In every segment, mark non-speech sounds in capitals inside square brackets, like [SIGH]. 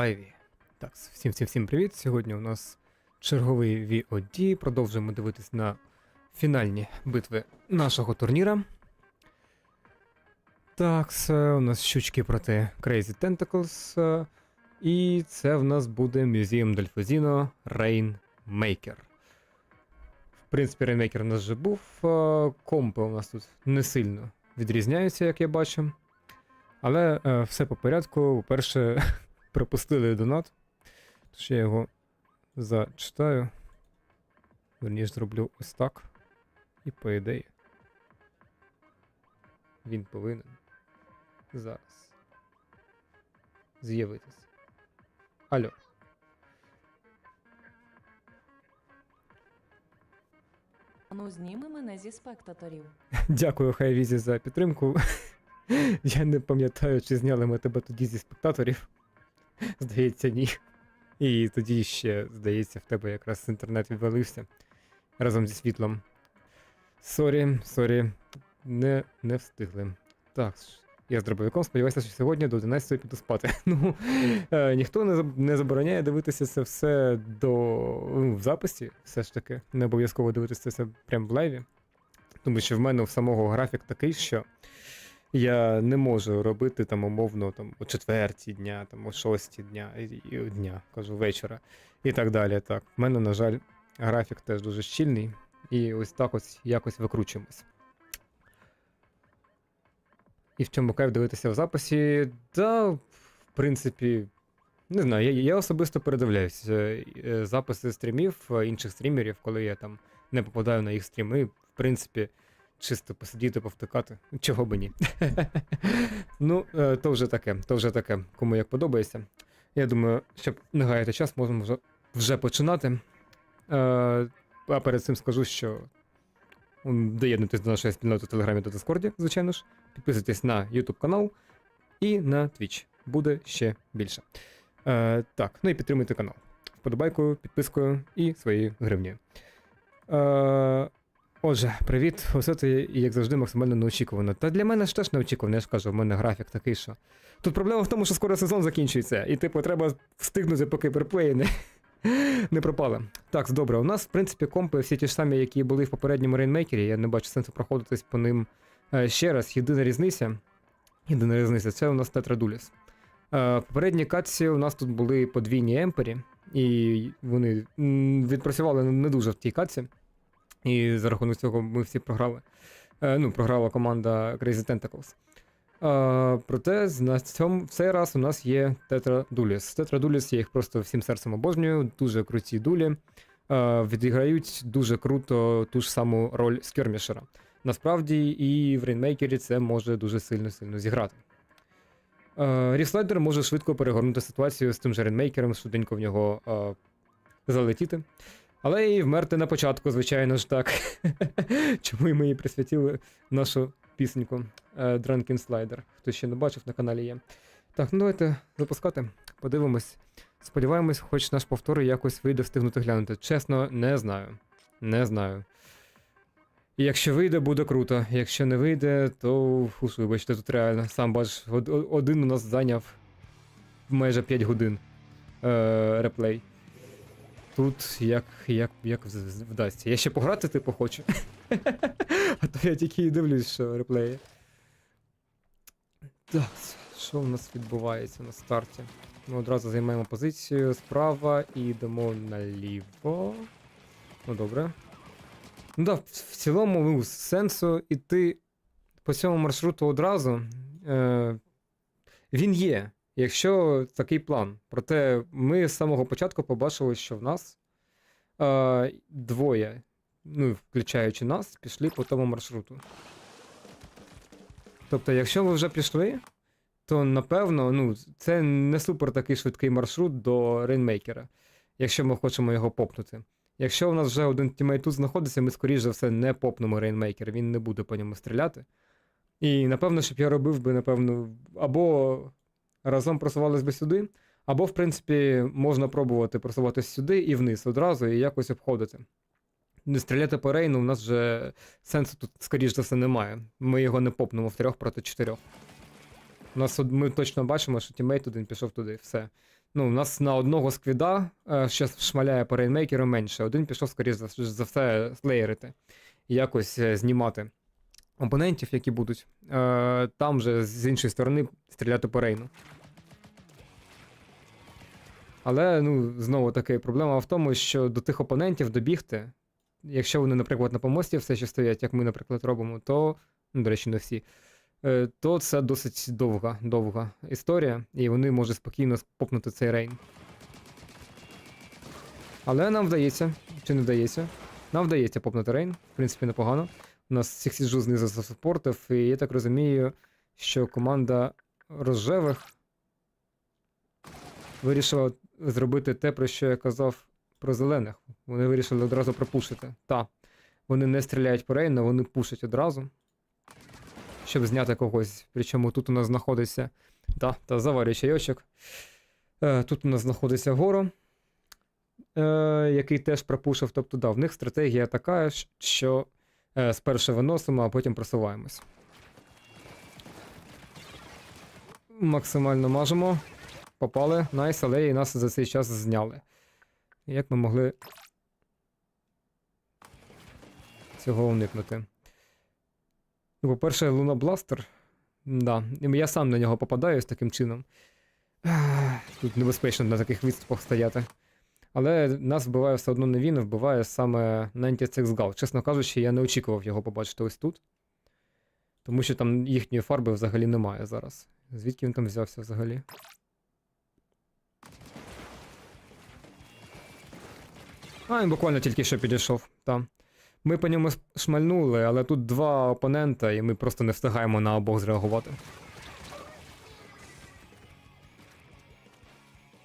лайві. Так, всім всім всім привіт. Сьогодні у нас черговий VOD. Продовжуємо дивитись на фінальні битви нашого турніра. Так, у нас щучки проти Crazy Tentacles. е, І це в нас буде Museum Delfozino Rainmaker. В принципі, Rainmaker у нас вже був. е, Компи у нас тут не сильно відрізняються, як я бачу. Але е, все по порядку. По-перше, пропустили донат. Тож я його зачитаю. Верніше зроблю ось так. І по ідеї. Він повинен зараз з'явитись. Алло. Ну, зніми мене зі спектаторів. [LAUGHS] Дякую, Хайвізі, за підтримку. [LAUGHS] Я не пам'ятаю, чи зняли ми тебе тоді зі спектаторів. [LAUGHS] Здається, ні. І тоді ще, здається, в тебе якраз інтернет відвалився разом зі світлом. Сорі, сорі, не, не встигли. Так, я з дробовиком сподіваюся, що сьогодні до 11 піду спати. [LAUGHS] Ну, е, ніхто не, не забороняє дивитися це все до, ну, в записі, все ж таки. Не обов'язково дивитися це прямо в лайві. Тому що в мене в самого графік такий, що я не можу робити там умовно там, о четвертій дня, там, о шостій дня, і, дня, кажу, вечора і так далі. Так. В мене, на жаль, графік теж дуже щільний, і ось так ось якось викручуємось. І в чому кайф дивитися в записі? Да, в принципі, не знаю, я, я особисто передивляюсь е, е, записи стрімів е, інших стрімерів, коли я там не попадаю на їх стріми. В принципі, чисто посидіти, повтикати. Чого би ні. [LAUGHS] ну, е, то вже таке, то вже таке, кому як подобається. Я думаю, щоб не гаяти час, можемо вже, вже починати. Е, а перед цим скажу, що доєднуйтесь до нашої спільноти в Телеграмі та Дискорді, звичайно ж. Підписуйтесь на YouTube канал і на Twitch. Буде ще більше. Е, так, ну і підтримуйте канал. Вподобайкою, підпискою і своєю гривнею. Е, Отже, привіт. Усе це, як завжди, максимально неочікувано. Та для мене ж теж неочікувано, я ж кажу, в мене графік такий, що. Тут проблема в тому, що скоро сезон закінчується, і типу треба встигнути, поки перплеї не, [LAUGHS] не пропали. Так, добре, у нас, в принципі, компи всі ті ж самі, які були в попередньому рейнмейкері. Я не бачу сенсу проходитись по ним е, ще раз. Єдина різниця. Єдина різниця це у нас Тетрадуліс. Е, в попередній катці у нас тут були подвійні емпері, і вони відпрацювали не дуже в тій катці. І за рахунок цього ми всі програли. Е, ну, програла команда Crazy Tentacles. Е, проте на цьому в цей раз у нас є Тетра Дуліс. Тетра Дуліс, я їх просто всім серцем обожнюю, дуже круті дулі. Е, відіграють дуже круто ту ж саму роль скермішера. Насправді, і в рейнмейкері це може дуже сильно-сильно зіграти. Е, Ріслайдер може швидко перегорнути ситуацію з тим же рейнмейкером, швиденько в нього залетіти. Але і вмерти на початку, звичайно ж так. [LAUGHS] Чому і ми їй присвятили нашу пісеньку е, Drunken Slider. Хто ще не бачив, на каналі є. Так, ну давайте запускати, подивимось. Сподіваємось, хоч наш повтор якось вийде встигнути глянути. Чесно, не знаю. Не знаю. Якщо вийде, буде круто. Якщо не вийде, то фу, вибачте, тут реально. Сам бач, один у нас зайняв майже 5 годин е, реплей. Тут як, як, як вдасться. Я ще пограти, типу, хочу. [LAUGHS] а то я тільки і дивлюсь, що реплеї. Так, що в нас відбувається на старті? Ми одразу займаємо позицію справа і йдемо наліво. Ну, добре. Ну так, в в цілому, ну, сенсу іти по цьому маршруту одразу. Е, він є, якщо такий план. Проте ми з самого початку побачили, що в нас е, двоє, ну, включаючи нас, пішли по тому маршруту. Тобто, якщо ви вже пішли, то напевно, ну, це не супер такий швидкий маршрут до рейнмейкера, якщо ми хочемо його попнути. Якщо у нас вже один тімейт тут знаходиться, ми, скоріш за все, не попнемо рейнмейкер, він не буде по ньому стріляти. І напевно, щоб я робив би, напевно, або разом просувались би сюди, або, в принципі, можна пробувати просуватись сюди і вниз одразу, і якось обходити. Не стріляти по рейну, у нас вже сенсу тут, скоріш за все, немає. Ми його не попнемо в трьох проти чотирьох. У нас ми точно бачимо, що тімейт один пішов туди, все. Ну, у нас на одного сквіда е, ще шмаляє по рейнмейкеру менше. Один пішов, скоріш за, за все, слеєрити якось е, знімати опонентів, які будуть. Е, там же з іншої сторони стріляти по рейну. Але ну, знову таки, проблема в тому, що до тих опонентів добігти, якщо вони, наприклад, на помості все ще стоять, як ми, наприклад, робимо, то, ну, до речі, не всі, е, то це досить довга, довга історія, і вони можуть спокійно попнути цей рейн. Але нам вдається, чи не вдається? Нам вдається попнути рейн, в принципі, непогано. Нас Сіксіджу знизу засупортив, і я так розумію, що команда рожевих вирішила зробити те, про що я казав про зелених. Вони вирішили одразу пропушити. Та. Вони не стріляють по рейну, вони пушать одразу. Щоб зняти когось. Причому тут у нас знаходиться. Та, та заварює чайочок. Е, тут у нас знаходиться горо, е, який теж пропушив. Тобто, да, в них стратегія така, що спершу виносимо, а потім просуваємось. Максимально мажемо. Попали, найс, але і нас за цей час зняли. Як ми могли цього уникнути? Ну, по-перше, Луна Бластер. Да. Я сам на нього попадаю з таким чином. Тут небезпечно на таких відступах стояти. Але нас вбиває все одно не він, а вбиває саме 96 Gal. Чесно кажучи, я не очікував його побачити ось тут. Тому що там їхньої фарби взагалі немає зараз. Звідки він там взявся взагалі? А, він буквально тільки що підійшов, там. Ми по ньому шмальнули, але тут два опонента, і ми просто не встигаємо на обох зреагувати.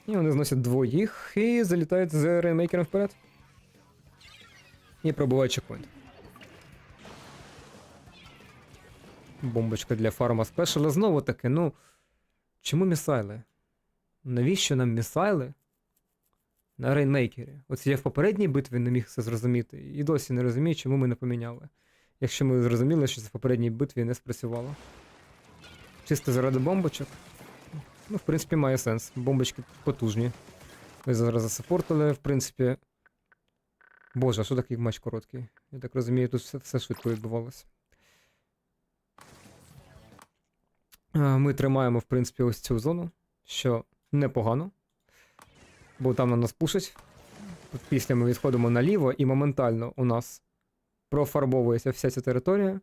І вони зносять двоїх і залітають з рейнмейкером вперед. І пробувають чекпоінт. Бомбочка для фарма спешала. Знову таки, ну. Чому місайли? Навіщо нам місайли? На рейнмейкері. От я в попередній битві не міг це зрозуміти, і досі не розумію, чому ми не поміняли. Якщо ми зрозуміли, що це в попередній битві не спрацювало. Чисто заради бомбочок. Ну, в принципі, має сенс. Бомбочки потужні. Ми зараз засапортили, в принципі. Боже, а що такий матч короткий? Я так розумію, тут все, все швидко відбувалося. Ми тримаємо, в принципі, ось цю зону, що непогано. Бо там на нас пушать. Після ми відходимо наліво, і моментально у нас профарбовується вся ця територія,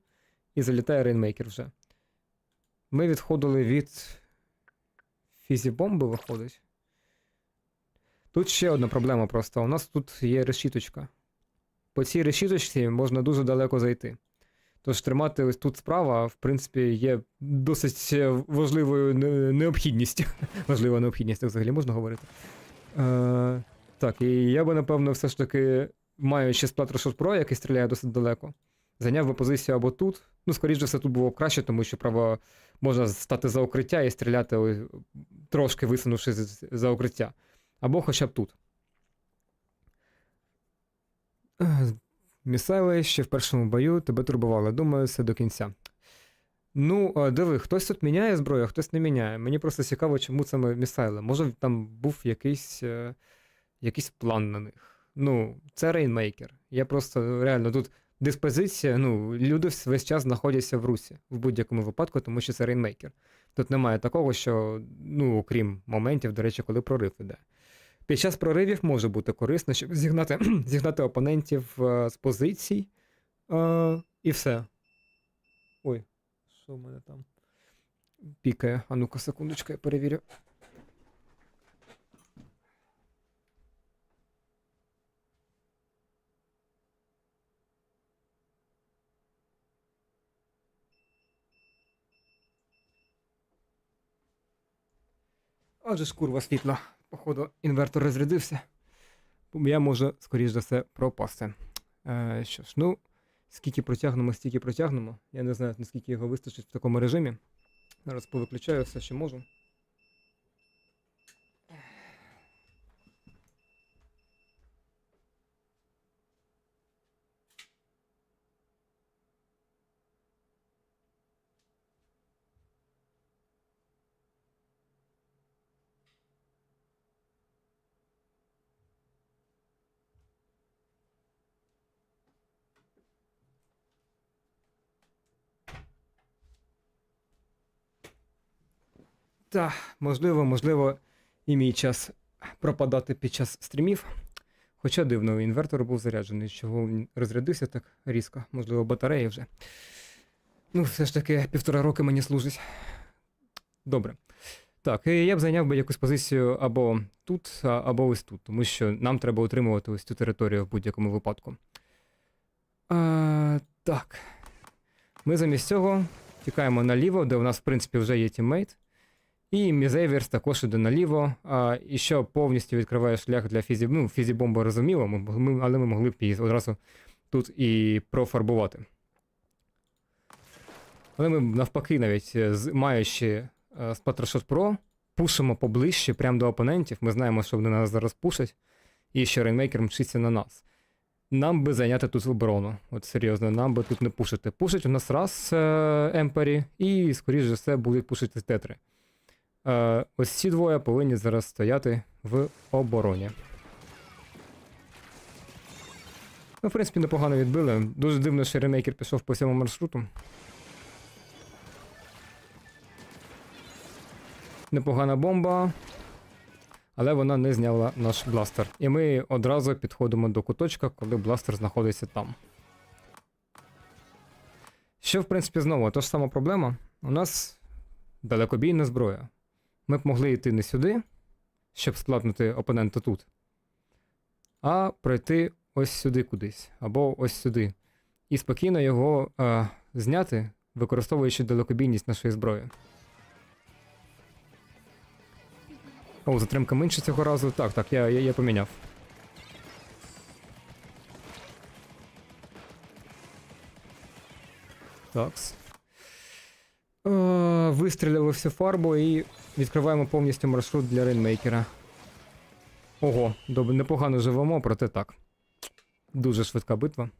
і залітає рейнмейкер вже. Ми відходили від фізібомби, виходить. Тут ще одна проблема просто. У нас тут є решіточка. По цій решіточці можна дуже далеко зайти. Тож тримати ось тут справа, в принципі, є досить важливою необхідністю. [LAUGHS] Важлива необхідність, так взагалі можна говорити. Е, так, і я би, напевно, все ж таки, маючи Splattershot Pro, який стріляє досить далеко, зайняв би позицію або тут. Ну, скоріш за все, тут було б краще, тому що право можна стати за укриття і стріляти трошки висунувши за укриття. Або хоча б тут. Місайли ще в першому бою тебе турбували. Думаю, все до кінця. Ну, диви, хтось тут міняє зброю, а хтось не міняє. Мені просто цікаво, чому саме місайли. Може, там був якийсь, е, якийсь план на них. Ну, це рейнмейкер. Я просто реально тут диспозиція. Ну, люди весь час знаходяться в русі в будь-якому випадку, тому що це рейнмейкер. Тут немає такого, що, ну, окрім моментів, до речі, коли прорив іде. Під час проривів може бути корисно, щоб зігнати, [CLEARS THROAT] зігнати опонентів е, з позицій. Е, і все. Ой, що в мене там? Пікає. А ну-ка, секундочку, я перевірю. Отже ж, курва світла. Походу, інвертор розрядився. Я можу, скоріш за все, пропасти. Е, що ж, ну, скільки протягнемо, стільки протягнемо. Я не знаю, наскільки його вистачить в такому режимі. Зараз повиключаю все, що можу. Та, можливо, можливо, і мій час пропадати під час стрімів. Хоча дивно, інвертор був заряджений, чого він розрядився так різко. Можливо, батареї вже. Ну, все ж таки, півтора роки мені служить. Добре. Так, і я б зайняв би якусь позицію або тут, або ось тут, тому що нам треба утримувати ось цю територію в будь-якому випадку. А, так. Ми замість цього тікаємо наліво, де у нас, в принципі, вже є тіммейт. І Мізейверс також іде наліво, а, і що повністю відкриває шлях для фізі... Ну, фізібомби розуміло, ми, ми, але ми могли б її одразу тут і профарбувати. Але ми навпаки, навіть е, маючи е, Splattershot Pro, пушимо поближче, прямо до опонентів. Ми знаємо, що вони нас зараз пушать, і що рейнмейкер мчиться на нас. Нам би зайняти тут оборону. От серйозно, нам би тут не пушити. Пушить у нас раз е, Емпері, і, скоріш за все, будуть пушити тетри. Е, ось ці двоє повинні зараз стояти в обороні. Ну, в принципі, непогано відбили. Дуже дивно, що ремейкер пішов по всьому маршруту. Непогана бомба. Але вона не зняла наш бластер. І ми одразу підходимо до куточка, коли бластер знаходиться там. Що, в принципі, знову та ж сама проблема. У нас далекобійна зброя. Ми б могли йти не сюди, щоб сплатнути опонента тут, а пройти ось сюди кудись, або ось сюди. І спокійно його е, зняти, використовуючи далекобійність нашої зброї. О, затримка менше цього разу. Так, так, я, я, я поміняв. Такс. Е, вистріляли всю фарбу і відкриваємо повністю маршрут для рейнмейкера. Ого, добре, непогано живемо, проте так. Дуже швидка битва.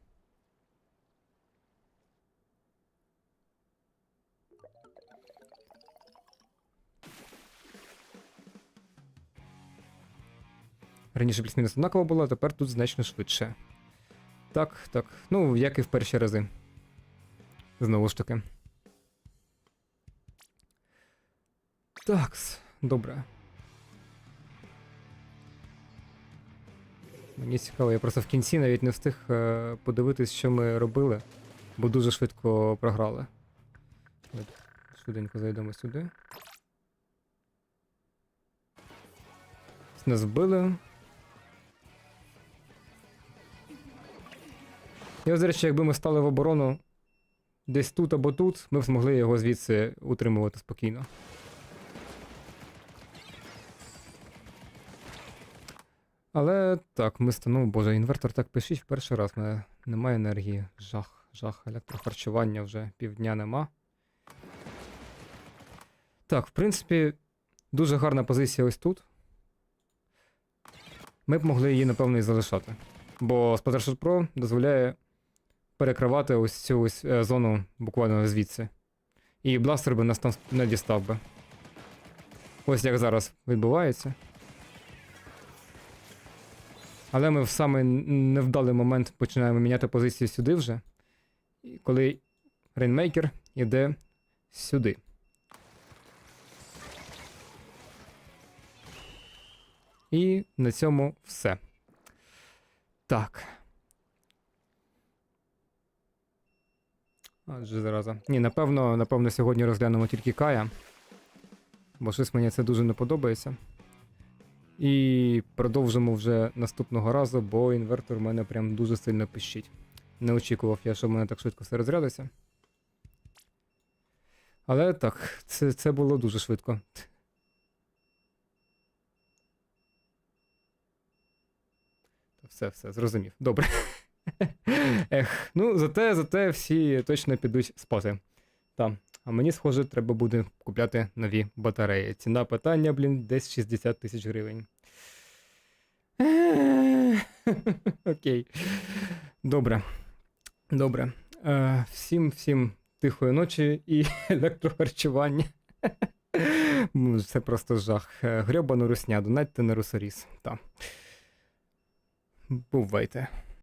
Раніше плюс-мінус однаково було, а тепер тут значно швидше. Так, так. Ну, як і в перші рази. Знову ж таки. Такс, добре. Мені цікаво, я просто в кінці навіть не встиг е, подивитись, що ми робили, бо дуже швидко програли. От, Швиденько зайдемо сюди. Нас вбили. І ось, якби ми стали в оборону десь тут або тут, ми б змогли його звідси утримувати спокійно. Але так, ми стану, боже, інвертор так пишіть в перший раз, мене немає енергії. Жах, жах, електрохарчування вже півдня нема. Так, в принципі, дуже гарна позиція ось тут. Ми б могли її, напевно, і залишати. Бо Splattershot Pro дозволяє перекривати ось цю ось е, зону буквально звідси. І бластер би нас там не дістав би. Ось як зараз відбувається. Але ми в самий невдалий момент починаємо міняти позицію сюди вже. Коли Рейнмейкер йде сюди. І на цьому все. Так. Адже зараза. Ні, напевно, напевно, сьогодні розглянемо тільки Кая. Бо щось мені це дуже не подобається. І продовжимо вже наступного разу, бо інвертор в мене прям дуже сильно пищить. Не очікував я, що в мене так швидко все розрядиться. Але так, це, це було дуже швидко. Все, все, зрозумів. Добре. [LAUGHS] Ех, ну, зате, зате всі точно підуть спати. Там. А мені, схоже, треба буде купляти нові батареї. Ціна питання, блін, десь 60 тисяч гривень. [LAUGHS] Окей. Добре. Добре. Е, всім, всім тихої ночі і [LAUGHS] електрохарчування. [LAUGHS] Це просто жах. Е, Грьобану русня, донатьте на русоріс. Бувайте.